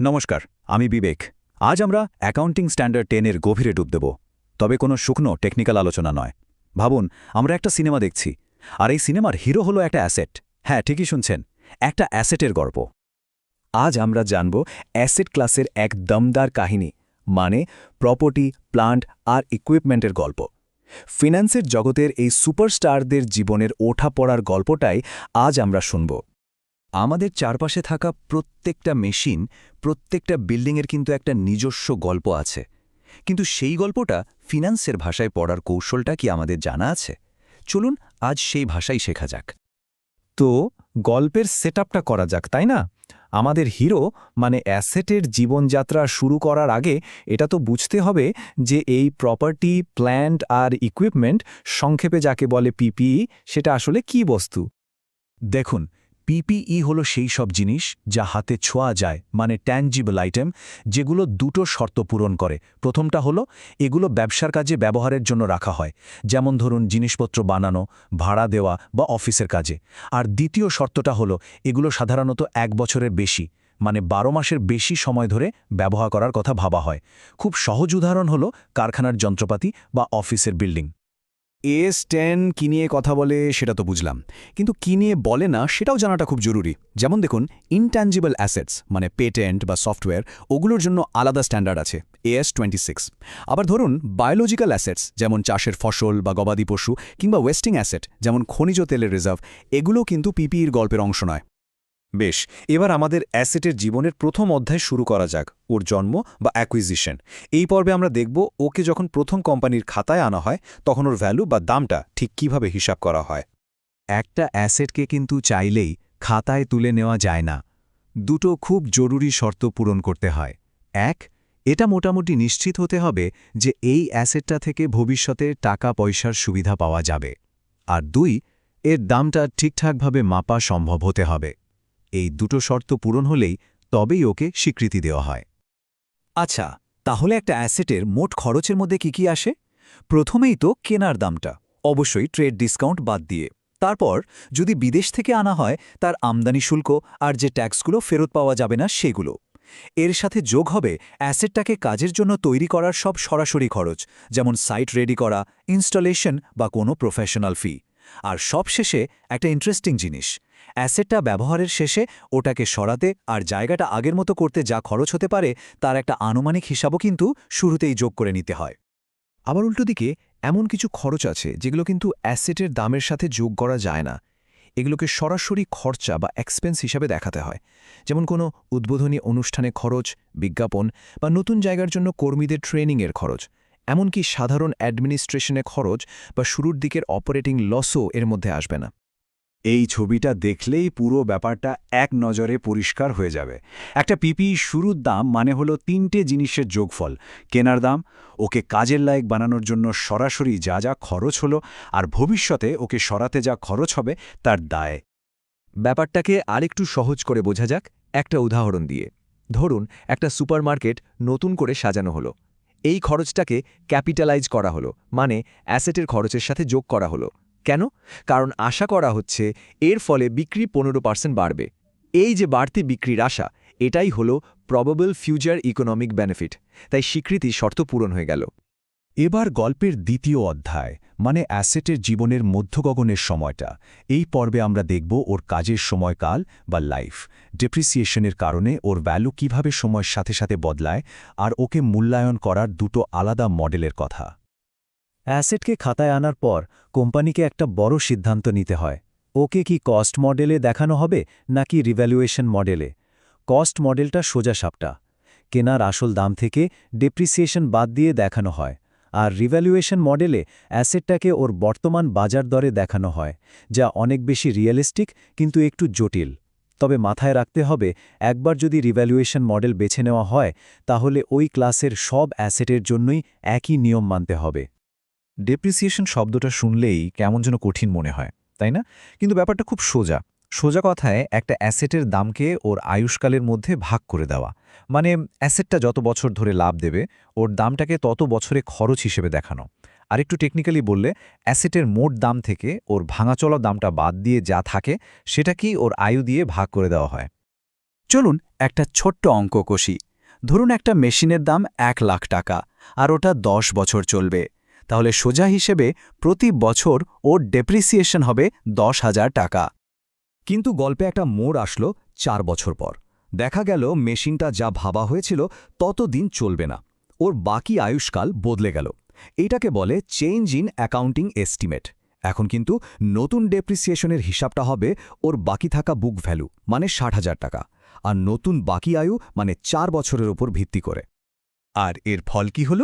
নমস্কার, আমি বিবেক। আজ আমরা অ্যাকাউন্টিং স্ট্যান্ডার্ড টেনের গভীরে ডুব দেব, তবে কোনো শুকনো টেকনিক্যাল আলোচনা নয়। ভাবুন, আমরা একটা সিনেমা দেখছি, আর এই সিনেমার হিরো হলো একটা অ্যাসেট। হ্যাঁ ঠিকই শুনছেন, একটা অ্যাসেটের গল্প। আজ আমরা জানব অ্যাসেট ক্লাসের এক দমদার কাহিনী মানে প্রপার্টি, প্লান্ট আর ইকুইপমেন্টের গল্প। ফিন্যান্সের জগতের এই সুপারস্টারদের জীবনের ওঠা পড়ার গল্পটাই আজ আমরা শুনব। আমাদের চারপাশে থাকা প্রত্যেকটা মেশিন, প্রত্যেকটা বিল্ডিংয়ের কিন্তু একটা নিজস্ব গল্প আছে। কিন্তু সেই গল্পটা ফিন্যান্সের ভাষায় পড়ার কৌশলটা কি আমাদের জানা আছে? চলুন আজ সেই ভাষাই শেখা যাক। তো, গল্পের সেটআপটা করা যাক, তাই না? আমাদের হিরো মানে অ্যাসেটের জীবনযাত্রা শুরু করার আগে এটা তো বুঝতে হবে যে এই প্রপার্টি, প্ল্যান্ট আর ইকুইপমেন্ট সংক্ষেপে যাকে বলে পিপিই, সেটা আসলে কি বস্তু? দেখুন পিপিই হলো সেই সব জিনিস যা হাতে ছোঁয়া যায় মানে ট্যাঞ্জিবল আইটেম যেগুলো দুটো শর্ত পূরণ করে। প্রথমটা হলো, এগুলো ব্যবসার কাজে ব্যবহারের জন্য রাখা হয়। যেমন ধরুন, জিনিসপত্র বানানো, ভাড়া দেওয়া বা অফিসের কাজে। আর দ্বিতীয় শর্তটা হলো, এগুলো সাধারণত এক বছরের বেশি মানে বারো মাসের বেশি সময় ধরে ব্যবহার করার কথা ভাবা হয়। খুব সহজ উদাহরণ হলো, কারখানার যন্ত্রপাতি বা অফিসের বিল্ডিং। এস টেন কি নিয়ে কথা বলে সেটা তো বুঝলাম। কিন্তু কি নিয়ে বলে না সেটাও জানাটা খুব জরুরি। যেমন দেখুন ইনট্যাঞ্জিবল অ্যাসেটস মানে পেটেন্ট বা সফটওয়্যার ওগুলোর জন্য আলাদা স্ট্যান্ডার্ড আছে এএস টোয়েন্টি সিক্স আবার ধরুন বায়োলজিক্যাল অ্যাসেটস যেমন চাষের ফসল বা গবাদি পশু কিংবা ওয়েস্টিং অ্যাসেট যেমন খনিজ তেলের রিজার্ভ এগুলো কিন্তু পিপিইর গল্পের অংশ নয়। বেশ, এবার আমাদের অ্যাসেটের জীবনের প্রথম অধ্যায় শুরু করা যাক, ওর জন্ম বা অ্যাকুইজিশন। এই পর্বে আমরা দেখব ওকে যখন প্রথম কোম্পানির খাতায় আনা হয়, তখন ওর ভ্যালু বা দামটা ঠিক কীভাবে হিসাব করা হয়। একটা অ্যাসেটকে কিন্তু চাইলেই খাতায় তুলে নেওয়া যায় না। দুটো খুব জরুরি শর্ত পূরণ করতে হয়। এক, এটা মোটামুটি নিশ্চিত হতে হবে যে এই অ্যাসেটটা থেকে ভবিষ্যতে টাকা পয়সার সুবিধা পাওয়া যাবে। আর দুই, এর দামটা ঠিকঠাকভাবে মাপা সম্ভব হতে হবে। এই দুটো শর্ত পূরণ হলেই তবেই ওকে স্বীকৃতি দেওয়া হয়। আচ্ছা তাহলে একটা অ্যাসেটের মোট খরচের মধ্যে কি কি আসে? প্রথমেই তো কেনার দামটা, অবশ্যই ট্রেড ডিসকাউন্ট বাদ দিয়ে। তারপর, যদি বিদেশ থেকে আনা হয়, তার আমদানি শুল্ক আর যে ট্যাক্সগুলো ফেরত পাওয়া যাবে না সেগুলো। এর সাথে যোগ হবে অ্যাসেটটাকে কাজের জন্য তৈরি করার সব সরাসরি খরচ, যেমন সাইট রেডি করা, ইনস্টলেশন বা কোনো প্রফেশনাল ফি। আর সবশেষে একটা ইন্টারেস্টিং জিনিস। অ্যাসেটটা ব্যবহারের শেষে ওটাকে সরাতে আর জায়গাটা আগের মতো করতে যা খরচ হতে পারে, তার একটা আনুমানিক হিসাবও কিন্তু শুরুতেই যোগ করে নিতে হয়। আবার উল্টো দিকে, এমন কিছু খরচ আছে যেগুলো কিন্তু অ্যাসেটের দামের সাথে যোগ করা যায় না। এগুলোকে সরাসরি খরচা বা এক্সপেন্স হিসাবে দেখাতে হয়। যেমন কোনো উদ্বোধনী অনুষ্ঠানে খরচ, বিজ্ঞাপন বা নতুন জায়গার জন্য কর্মীদের ট্রেনিংয়ের খরচ। এমনকি সাধারণ অ্যাডমিনিস্ট্রেশনে খরচ বা শুরুর দিকের অপারেটিং লসও এর মধ্যে আসবে না। এই ছবিটা দেখলেই পুরো ব্যাপারটা এক নজরে পরিষ্কার হয়ে যাবে। একটা পিপি শুরুর দাম মানে হলো তিনটে জিনিসের যোগফল। কেনার দাম, ওকে কাজের লায়ক বানানোর জন্য সরাসরি যা যা খরচ হলো আর ভবিষ্যতে ওকে সরাতে যা খরচ হবে তার দায়। ব্যাপারটাকে আরেকটু সহজ করে বোঝা যাক। একটা উদাহরণ দিয়ে। ধরুন, একটা সুপারমার্কেট নতুন করে সাজানো হলো। এই খরচটাকে ক্যাপিটালাইজ করা হলো মানে অ্যাসেটের খরচের সাথে যোগ করা হলো। কেন? কারণ আশা করা হচ্ছে এর ফলে বিক্রি পনেরো পার্সেন্ট বাড়বে। এই যে বাড়তি বিক্রির আশা, এটাই হলো প্রবেবল ফিউচার ইকোনমিক বেনিফিট তাই স্বীকৃতি শর্ত পূরণ হয়ে গেল। এবার গল্পের দ্বিতীয় অধ্যায় মানে অ্যাসেটের জীবনের মধ্যগগনের সময়টা। এই পর্বে আমরা দেখব ওর কাজের সময়কাল বা লাইফ, ডেপ্রিসিয়েশনের কারণে ওর ভ্যালু কীভাবে সময়ের সাথে সাথে বদলায়, আর ওকে মূল্যায়ন করার দুটো আলাদা মডেলের কথা। অ্যাসেটকে খাতায় আনার পর কোম্পানিকে একটা বড় সিদ্ধান্ত নিতে হয়। ওকে কি কস্ট মডেলে দেখানো হবে, নাকি রিভ্যালুয়েশন মডেলে? কস্ট মডেলটা সোজা সাপটা। কেনার আসল দাম থেকে ডেপ্রিসিয়েশন বাদ দিয়ে দেখানো হয়। আর রিভ্যালুয়েশন মডেলে অ্যাসেটটাকে ওর বর্তমান বাজার দরে দেখানো হয়, যা অনেক বেশি রিয়েলিস্টিক কিন্তু একটু জটিল। তবে মাথায় রাখতে হবে, একবার যদি রিভ্যালুয়েশন মডেল বেছে নেওয়া হয়, তাহলে ওই ক্লাসের সব অ্যাসেটের জন্যই একই নিয়ম মানতে হবে। ডেপ্রিসিয়েশন শব্দটা শুনলেই কেমন যেন কঠিন মনে হয়, তাই না? কিন্তু ব্যাপারটা খুব সোজা। সোজা কথায় একটা অ্যাসেটের দামকে ওর আয়ুষ্কালের মধ্যে ভাগ করে দেওয়া। মানে অ্যাসেটটা যত বছর ধরে লাভ দেবে, ওর দামটাকে তত বছরে খরচ হিসেবে দেখানো। আরেকটু টেকনিক্যালি বললে, অ্যাসেটের মোট দাম থেকে ওর ভাঙাচলা দামটা বাদ দিয়ে যা থাকে সেটাকেই ওর আয়ু দিয়ে ভাগ করে দেওয়া হয়? চলুন একটা ছোট্ট অঙ্ক কষি। ধরুন একটা মেশিনের দাম এক লাখ টাকা, আর ওটা দশ বছর চলবে। তাহলে সোজা হিসেবে প্রতি বছর ওর ডেপ্রিসিয়েশন হবে দশ হাজার টাকা। কিন্তু গল্পে একটা মোড় আসলো চার বছর পর। দেখা গেল মেশিনটা যা ভাবা হয়েছিল তত দিন চলবে না। ওর বাকি আয়ুষ্কাল বদলে গেল। এটাকে বলে চেঞ্জ ইন অ্যাকাউন্টিং এস্টিমেট। এখন কিন্তু নতুন ডেপ্রিসিয়েশনের হিসাবটা হবে ওর বাকি থাকা বুক ভ্যালু মানে ষাট হাজার টাকা, আর নতুন বাকি আয়ু মানে চার বছরের ওপর ভিত্তি করে। আর এর ফল কি হল?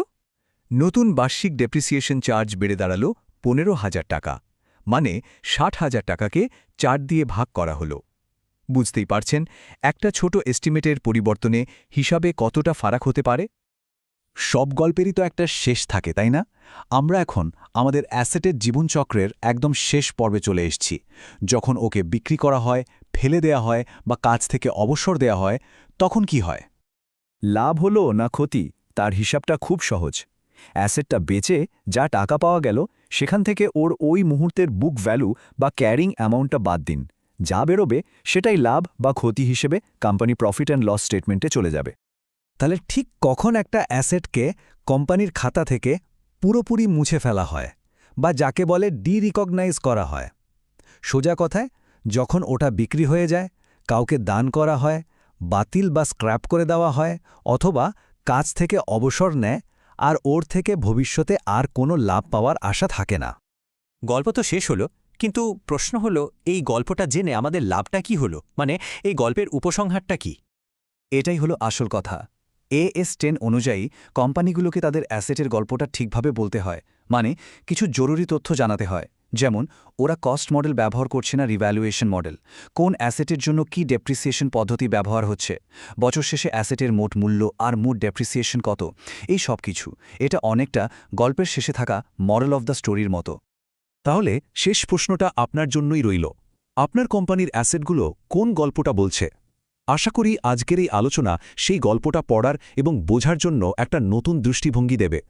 নতুন বার্ষিক ডেপ্রিসিয়েশন চার্জ বেড়ে দাঁড়াল পনেরো হাজার টাকা। মানে ষাট হাজার টাকাকে চার দিয়ে ভাগ করা হলো। বুঝতেই পারছেন, একটা ছোট এস্টিমেটের পরিবর্তনে হিসাবে কতটা ফারাক হতে পারে? সব গল্পেরই তো একটা শেষ থাকে, তাই না? আমরা এখন আমাদের অ্যাসেটের জীবনচক্রের একদম শেষ পর্বে চলে এসেছি। যখন ওকে বিক্রি করা হয়, ফেলে দেয়া হয় বা কাজ থেকে অবসর দেয়া হয়, তখন কি হয়? লাভ হলো না ক্ষতি? তার হিসাবটা খুব সহজ। অ্যাসেটটা বেচে যা টাকা পাওয়া গেল, সেখান থেকে ওর ওই মুহূর্তের বুক ভ্যালু বা ক্যারিং অ্যামাউন্টটা বাদ দিন। যা বেরোবে, সেটাই লাভ বা ক্ষতি হিসেবে কোম্পানি প্রফিট অ্যান্ড লস স্টেটমেন্টে চলে যাবে। তাহলে ঠিক কখন একটা অ্যাসেটকে কোম্পানির খাতা থেকে পুরোপুরি মুছে ফেলা হয় বা যাকে বলে ডি রিকগনাইজ করা হয়? সোজা কথায়, যখন ওটা বিক্রি হয়ে যায়, কাউকে দান করা হয়, বাতিল বা স্ক্র্যাপ করে দেওয়া হয়, অথবা কাজ থেকে অবসর নেয় আর ওর থেকে ভবিষ্যতে আর কোনো লাভ পাওয়ার আশা থাকে না। গল্প তো শেষ হলো, কিন্তু প্রশ্ন হলো, এই গল্পটা জেনে আমাদের লাভটা কি হলো? মানে এই গল্পের উপসংহারটা কি? এটাই হলো আসল কথা। এএস টেন অনুযায়ী, কোম্পানিগুলোকে তাদের অ্যাসেটের গল্পটা ঠিকভাবে বলতে হয়। মানে কিছু জরুরি তথ্য জানাতে হয়। যেমন, ওরা কস্ট মডেল ব্যবহার করছে না রিভ্যালুয়েশন মডেল কোন অ্যাসেটের জন্য কি ডেপ্রিসিয়েশন পদ্ধতি ব্যবহার হচ্ছে? বছর শেষে অ্যাসেটের মোট মূল্য আর মোট ডেপ্রিসিয়েশন কত? এই সব কিছু। এটা অনেকটা গল্পের শেষে থাকা মডেল অফ দ্য স্টোরির মতো। তাহলে শেষ প্রশ্নটা আপনার জন্যই রইল। আপনার কোম্পানির অ্যাসেটগুলো কোন গল্পটা বলছে? আশা করি আজকের এই আলোচনা সেই গল্পটা পড়ার এবং বোঝার জন্য একটা নতুন দৃষ্টিভঙ্গি দেবে।